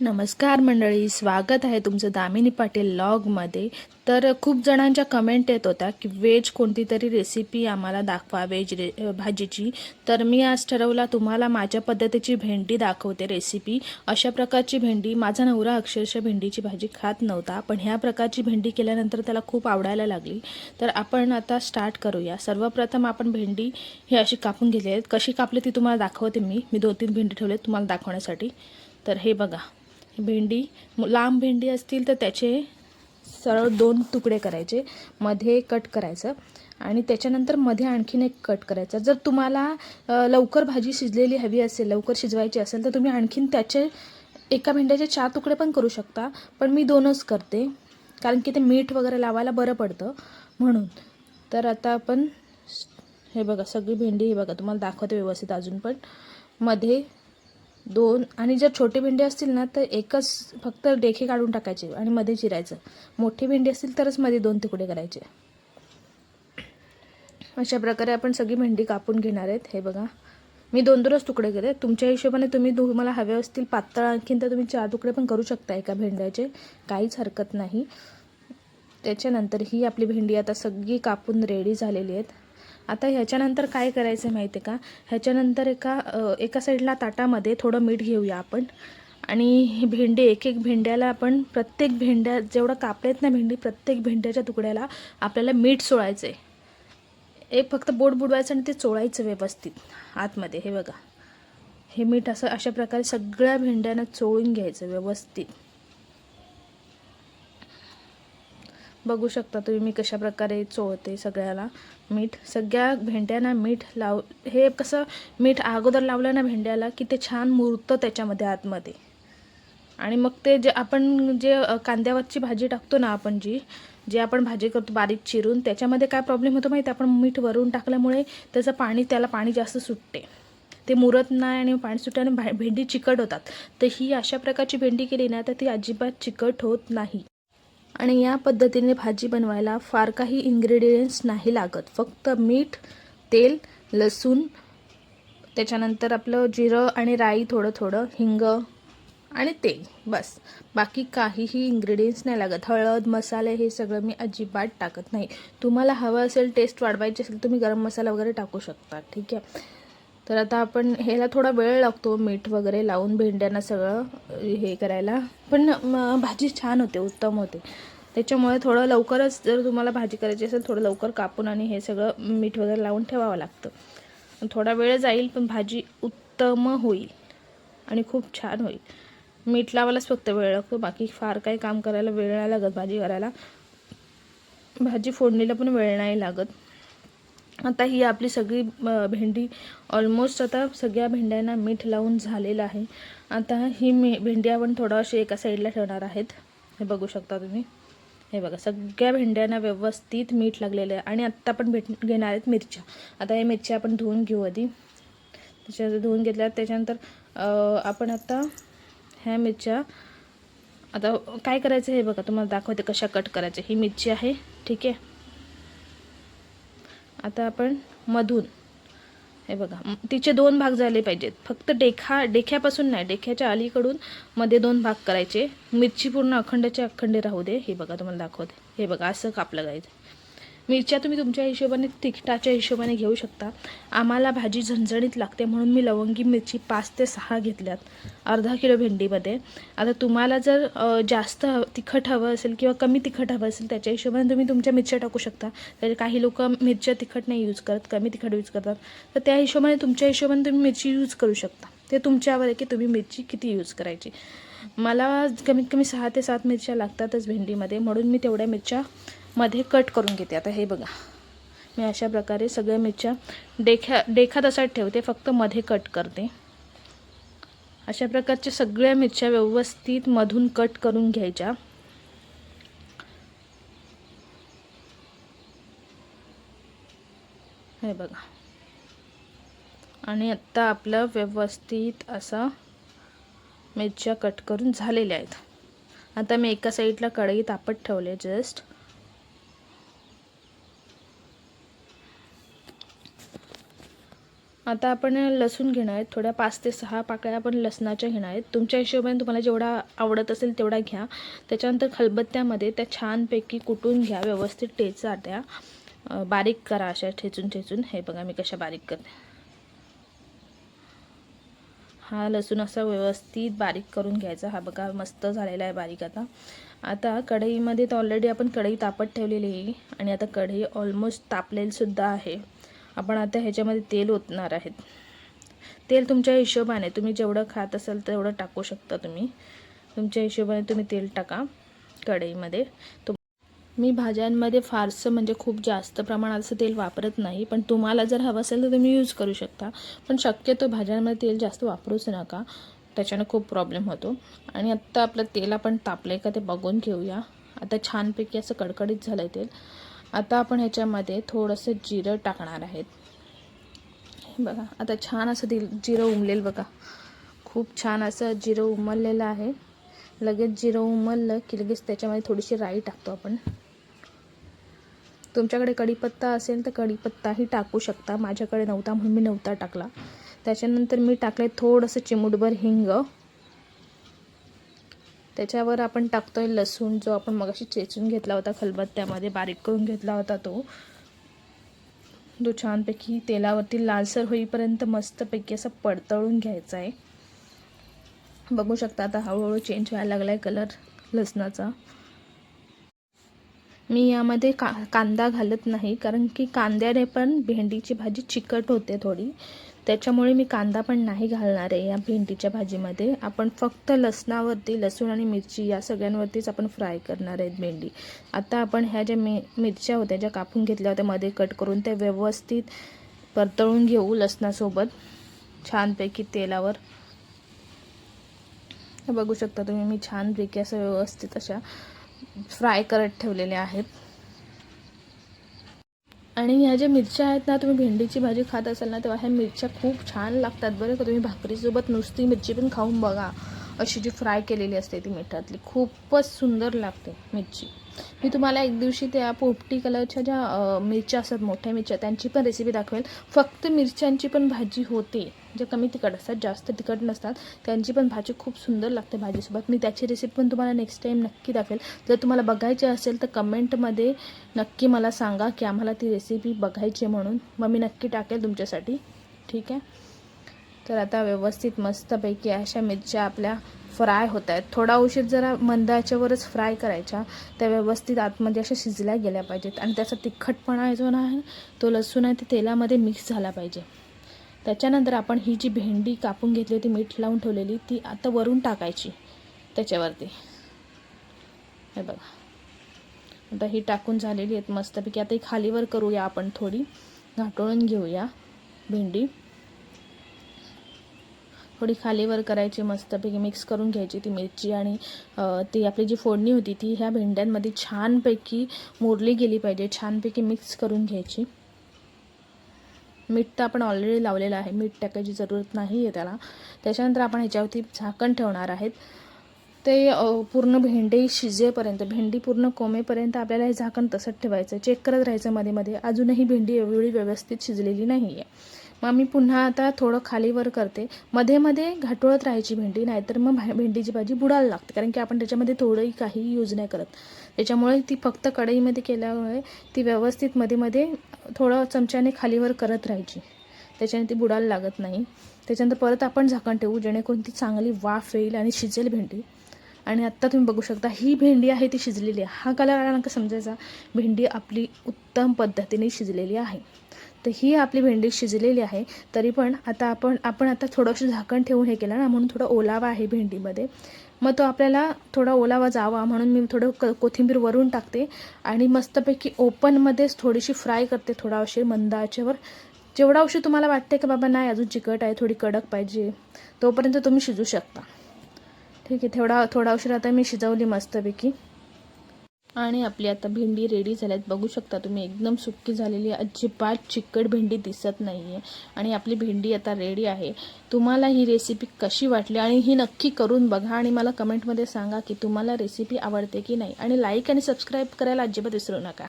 नमस्कार मंडळी स्वागत आहे तुमचं दामिनी पाटील लॉगमध्ये. तर खूप जणांच्या कमेंट येत होत्या की व्हेज कोणती तरी रेसिपी आम्हाला दाखवा व्हेज रे भाजीची. तर मी आज ठरवला तुम्हाला माझ्या पद्धतीची भेंडी दाखवते रेसिपी अशा प्रकारची भेंडी माझा नवरा अक्षरशः भेंडीची भाजी खात नव्हता पण ह्या प्रकारची भेंडी केल्यानंतर त्याला खूप आवडायला लागली. तर आपण आता स्टार्ट करूया. सर्वप्रथम आपण भेंडी ही अशी कापून घेतली आहेत कशी कापली ती तुम्हाला दाखवते मी. मी दोन तीन भेंडी ठेवले तुम्हाला दाखवण्यासाठी. तर हे बघा. भेंडी लांब भेंडी असतील तर त्याचे सरळ दोन तुकडे करायचे. मध्ये कट करायचं आणि त्याच्यानंतरमध्ये आणखीन एक कट करायचा. जर तुम्हाला लवकर भाजी शिजलेली हवी असेल लवकर शिजवायची असेल तर तुम्ही आणखीन त्याचे एका भेंड्याचे चार तुकडे पण करू शकता. पण मी दोनच करते कारण की ते मीठ वगैरे लावायला बरं पडतं म्हणून. तर आता आपण हे बघा सगळी भेंडी हे बघा तुम्हाला दाखवते व्यवस्थित अजून पण. मध्ये दोन आणि जर छोटे भेंडे असतील ना तर एकच फक्त डेखे काढून टाकायचे आणि मध्ये चिरायचं. मोठी भेंडी असतील तरच मध्ये दोन तुकडे करायचे. अशा प्रकारे आपण सगळी भेंडी कापून घेणार आहेत. हे बघा. मी दोन दोनच तुकडे केले. तुमच्या हिशोबाने तुम्ही तुम्हाला हवे असतील पातळ आणखीन तर तुम्ही चार तुकडे पण करू शकता एका भेंड्याचे. काहीच हरकत नाही. त्याच्यानंतर ही आपली भेंडी आता सगळी कापून रेडी झालेली आहेत. आता ह्याच्यानंतर काय करायचं माहिती आहे का? ह्याच्यानंतर एका एका साईडला ताटामध्ये थोडं मीठ घेऊया आपण. आणि ही भेंडी एक एक भेंड्याला आपण प्रत्येक भेंड्या जेवढं कापलेत ना भेंडी प्रत्येक भेंड्याच्या तुकड्याला आपल्याला मीठ सोळायचं आहे एक फक्त बोट बुडवायचं आणि ते चोळायचं व्यवस्थित आतमध्ये. हे बघा. हे मीठ असं अशा प्रकारे सगळ्या भेंड्यांना चोळून घ्यायचं व्यवस्थित. बघू शकता तुम्ही मी कशा प्रकारे चोळते सगळ्याला. मीठ सगळ्या भेंड्यांना मीठ लाव हे कसं मीठ अगोदर लावलं ना भेंड्याला की ते छान मुरतं त्याच्यामध्ये आतमध्ये. आणि मग ते जे आपण जे कांद्यावरची भाजी टाकतो ना आपण जी जे आपण भाजी करतो बारीक चिरून त्याच्यामध्ये काय प्रॉब्लेम होतो माहिती आहे? आपण मीठ वरून टाकल्यामुळे त्याचं पाणी त्याला पाणी जास्त सुटते. ते मुरत नाही आणि पाणी सुटल्याने भा भेंडी चिकट होतात. तर ही अशा प्रकारची भेंडी केली ना तर ती अजिबात चिकट होत नाही. आणि या पद्धतीने भाजी बनवायला फार काही इन्ग्रेडियंट्स नाही लागत. फक्त मीठ तेल लसूण त्याच्यानंतर आपलं जिरं आणि राई थोडं थोडं हिंग आणि तेल बस. बाकी काहीही इन्ग्रेडियंट्स नाही लागत. हळद मसाले हे सगळं मी अजिबात टाकत नाही. तुम्हाला हवं असेल टेस्ट वाढवायची असेल तुम्ही गरम मसाला वगैरे टाकू शकता. ठीक आहे? तर आता आपण ह्याला थोडा वेळ लागतो मीठ वगैरे लावून भेंड्यांना सगळं हे करायला. पण भाजी छान होते उत्तम होते. त्याच्यामुळे थोडं लवकरच जर तुम्हाला भाजी करायची असेल थोडं लवकर कापून आणि हे सगळं मीठ वगैरे लावून ठेवावं लागतं. थोडा वेळ जाईल पण भाजी उत्तम होईल आणि खूप छान होईल. मीठ लावायलाच फक्त वेळ लागतो बाकी फार काही काम करायला वेळ नाही लागत भाजी करायला. भाजी फोडणीला पण वेळ नाही लागत. आता ही आपली सगळी भेंडी ऑलमोस्ट आता सगळ्या भेंड्यांना मीठ लावून झालेलं आहे. आता ही मे भेंडी आपण थोडं अशी एका साईडला ठेवणार आहेत. हे बघू शकता तुम्ही. हे बघा सगळ्या भेंड्यांना व्यवस्थित मीठ लागलेलं आहे. आणि आत्ता आपण भेट घेणार आहेत मिरच्या. आता हे मिरच्या आपण धुवून घेऊ आधी. त्याच्या धुवून घेतल्या त्याच्यानंतर आपण आता ह्या मिरच्या आता काय करायचं हे बघा तुम्हाला दाखवते कशा कट करायच्या ही मिरची आहे ठीक आहे? आता आपण मधून. हे बघा तिचे दोन भाग झाले पाहिजेत. फक्त डेखा डेख्यापासून नाही डेख्याच्या अलीकडून मध्ये दोन भाग करायचे. मिरची पूर्ण अखंडाचे अखंड राहू दे. हे बघा तुम्हाला दाखवते. हे बघा असं कापलं जायचं. मिरच्या तुम्ही तुमच्या हिशोबाने तिखटाच्या हिशोबाने घेऊ शकता. आम्हाला भाजी झणझणीत लागते म्हणून मी लवंगी मिरची पाच ते सहा घेतल्यात अर्धा किलो भेंडीमध्ये. आता तुम्हाला जर जास्त हवं- तिखट हवं असेल किंवा कमी तिखट हवं असेल त्याच्या हिशोबाने तुम्ही तुमच्या मिरच्या टाकू शकता. तर काही लोक मिरच्या तिखट नाही यूज करत कमी तिखट यूज करतात. तर त्या हिशोबाने तुमच्या हिशोबाने तुम्ही मिरची यूज करू शकता. ते तुमच्यावर आहे की तुम्ही मिरची किती यूज करायची. मला कमीत कमी सहा ते सात मिरच्या लागतातच भेंडीमध्ये म्हणून मी तेवढ्या मिरच्या मध्ये कट करून घेते. आता हे बघा. मी अशा प्रकारे सगळ्या मिरच्या डेख्या डेखा तसाच ठेवते फक्त मध्ये कट करते. अशा प्रकारच्या सगळ्या मिरच्या व्यवस्थित मधून कट करून घ्यायच्या. हे बघा. आणि आत्ता आपलं व्यवस्थित असा मिरच्या कट करून झालेल्या आहेत. आता मी एका साईडला कढई तापत ठेवले जस्ट. आता आपण लसूण घेणार आहेत. थोड्या पाच ते सहा पाकळ्या आपण लसणाच्या घेणार आहेत. तुमच्या हिशोबाने तुम्हाला जेवढा आवडत असेल तेवढा घ्या. त्याच्यानंतर खलबत्त्यामध्ये त्या छानपैकी कुटून घ्या. व्यवस्थित टेचा त्या बारीक करा अशा ठेचून ठेचून. हे बघा मी कशा बारीक करते. हा लसूण असा व्यवस्थित बारीक करून घ्यायचा. हा बघा मस्त झालेला आहे बारीक आता. आता कढईमध्ये तर ऑलरेडी आपण कढई तापत ठेवलेली आहे. आणि आता कढई ऑलमोस्ट तापलेलीसुद्धा आहे. आपण आता ह्याच्यामध्ये तेल ओतणार आहेत. तेल तुमच्या हिशोबाने तुम्ही जेवढं खात असाल तेवढं टाकू शकता तुम्ही. तुमच्या हिशोबाने तुम्ही तेल टाका कढईमध्ये. तुम मी भाज्यांमध्ये फारसं म्हणजे खूप जास्त प्रमाणात असं तेल वापरत नाही पण तुम्हाला जर हवं असेल तर तुम्ही यूज करू शकता. पण शक्यतो भाज्यांमध्ये तेल जास्त वापरूच नका. त्याच्यानं खूप प्रॉब्लेम होतो. आणि आत्ता आपलं तेल आपण तापलं आहे का ते बघून घेऊया. आता छानपैकी असं कडकडीत झालं आहे तेल. आता आपण ह्याच्यामध्ये थोडंसं जिरं टाकणार आहेत. बघा आता छान असं दिल जिरं उमलेल बघा. खूप छान असं जिरं उमललेलं आहे. लगेच जिरं उमललं की लगेच त्याच्यामध्ये थोडीशी राई टाकतो आपण. तुमच्याकडे कढीपत्ता असेल तर कढीपत्ताही टाकू शकता. माझ्याकडे नव्हता म्हणून मी नव्हता टाकला. त्याच्यानंतर मी टाकले थोडंसं चिमूटभर हिंग. त्याच्यावर आपण टाकतो आहे लसूण जो आपण मगाशी चेचून घेतला होता खलबत्त्यामध्ये बारीक करून घेतला होता तो. जो छानपैकी तेलावरती लालसर होईपर्यंत मस्तपैकी असं पडतळून घ्यायचा आहे बघू शकता आता हळूहळू चेंज व्हायला लागला आहे कलर लसणाचा. मी यामध्ये का कांदा घालत नाही कारण की कांद्याने पण भेंडीची भाजी चिकट होते थोडी. त्याच्यामुळे मी कांदा पण नाही घालणार आहे या भेंडीच्या भाजीमध्ये. आपण फक्त लसणावरती लसूण आणि मिरची या सगळ्यांवरतीच आपण फ्राय करणार आहेत भेंडी. आता आपण ह्या ज्या मि मिरच्या होत्या ज्या कापून घेतल्या होत्या मध्ये कट करून त्या व्यवस्थित परतळून घेऊ लसणासोबत. छानपैकी तेलावर. बघू शकता तुम्ही मी छानपैकी असं व्यवस्थित अशा फ्राय करत ठेवलेल्या आहेत. आणि ह्या ज्या मिरच्या आहेत ना तुम्ही भेंडीची भाजी खात असाल ना तेव्हा ह्या मिरच्या खूप छान लागतात बरं का. तुम्ही भाकरीसोबत नुसती मिरची पण खाऊन बघा. अशी जी फ्राय केलेली असते ती मिठातली खूपच सुंदर लागते मिरची. मी तुम्हाला एक दिवशी त्या पोपटी कलरच्या ज्या मिरच्या असतात मोठ्या मिरच्या त्यांची पण रेसिपी दाखवेल. फक्त मिरच्यांची पण भाजी होते. ज्या कमी तिखट असतात जास्त तिखट नसतात त्यांची पण भाजी खूप सुंदर लागते भाजीसोबत. मी त्याची रेसिपी पण तुम्हाला नेक्स्ट टाईम नक्की दाखवेल. जर तुम्हाला बघायची असेल तर कमेंटमध्ये नक्की मला सांगा की आम्हाला ती रेसिपी बघायची आहे म्हणून. मग मी नक्की टाकेल तुमच्यासाठी. ठीक आहे? तर आता व्यवस्थित मस्तपैकी अशा मिरच्या आपल्या फ्राय होत आहेत. थोडा उशीर जरा मंदाच्यावरच फ्राय करायच्या त्या व्यवस्थित आतमध्ये अशा शिजल्या गेल्या पाहिजेत. आणि त्याचा तिखटपणा जो ना आहे तो लसूण आहे ते तेलामध्ये मिक्स झाला पाहिजे. त्याच्यानंतर आपण ही जी भेंडी कापून घेतली होती मीठ लावून ठेवलेली ती आता वरून टाकायची त्याच्यावरती. हे बघा. आता ही टाकून झालेली आहेत मस्तपैकी. आता ही खालीवर करूया आपण थोडी. घाटोळून घेऊया भेंडी. थोडी खालीवर करायची मस्तपैकी मिक्स करून घ्यायची ती मिरची आणि ती आपली जी फोडणी होती ती ह्या भेंड्यांमध्ये छानपैकी मोरली गेली पाहिजे छानपैकी मिक्स करून घ्यायची. मीठ तर आपण ऑलरेडी लावलेलं आहे मीठ टाकायची जरूरत नाही आहे त्याला. त्याच्यानंतर आपण ह्याच्यावरती झाकण ठेवणार आहेत. ते पूर्ण भेंडी शिजेपर्यंत भेंडी पूर्ण कोमेपर्यंत आपल्याला हे झाकण तसंच ठेवायचं चेक करत राहायचं मध्ये मध्ये. अजूनही भेंडी एवढी व्यवस्थित शिजलेली नाही आहे मग मी पुन्हा आता थोडं खालीवर करते. मध्ये मध्ये घाटोळत राहायची भेंडी नाहीतर मग भेंडीची भाजी बुडायला लागते. कारण की आपण त्याच्यामध्ये थोडंही काही यूज नाही करत. त्याच्यामुळे ती फक्त कढईमध्ये केल्यामुळे ती व्यवस्थित मध्ये मध्ये थोडं चमच्याने खालीवर करत राहायची. त्याच्याने ती बुडायला लागत नाही. त्याच्यानंतर परत आपण झाकण ठेवू जेणेकरून ती चांगली वाफ येईल आणि शिजेल भेंडी. आणि आत्ता तुम्ही बघू शकता ही भेंडी आहे ती शिजलेली आहे. हा कलर समजायचा? भेंडी आपली उत्तम पद्धतीने शिजलेली आहे. तर ही आपली भेंडी शिजलेली आहे. तरी पण आता आपण आपण आता थोडंसं झाकण ठेवून हे केलं ना म्हणून थोडा ओलावा आहे भेंडीमध्ये. मग तो आपल्याला थोडा ओलावा जावा म्हणून मी थोडं क कोथिंबीर वरून टाकते. आणि मस्तपैकी ओपनमध्येच थोडीशी फ्राय करते थोडा उशीर मंदाच्यावर. जेवढा उशीर तुम्हाला वाटते की बाबा नाही अजून चिकट आहे थोडी कडक पाहिजे तोपर्यंत तुम्ही शिजू शकता. ठीक आहे थोडा थोडा उशीर आता मी शिजवली मस्तपैकी. आणि आपली आता भेंडी रेडी झाल्यात. बघू शकता तुम्ही एकदम सुक्की झालेली आहे. अजिबात चिकट भेंडी दिसत नाही आहे आणि आपली भेंडी आता रेडी आहे. तुम्हाला ही रेसिपी कशी वाटली? आणि ही नक्की करून बघा आणि मला कमेंटमध्ये सांगा की तुम्हाला रेसिपी आवडते की नाही. आणि लाईक आणि सबस्क्राईब करायला अजिबात विसरू नका.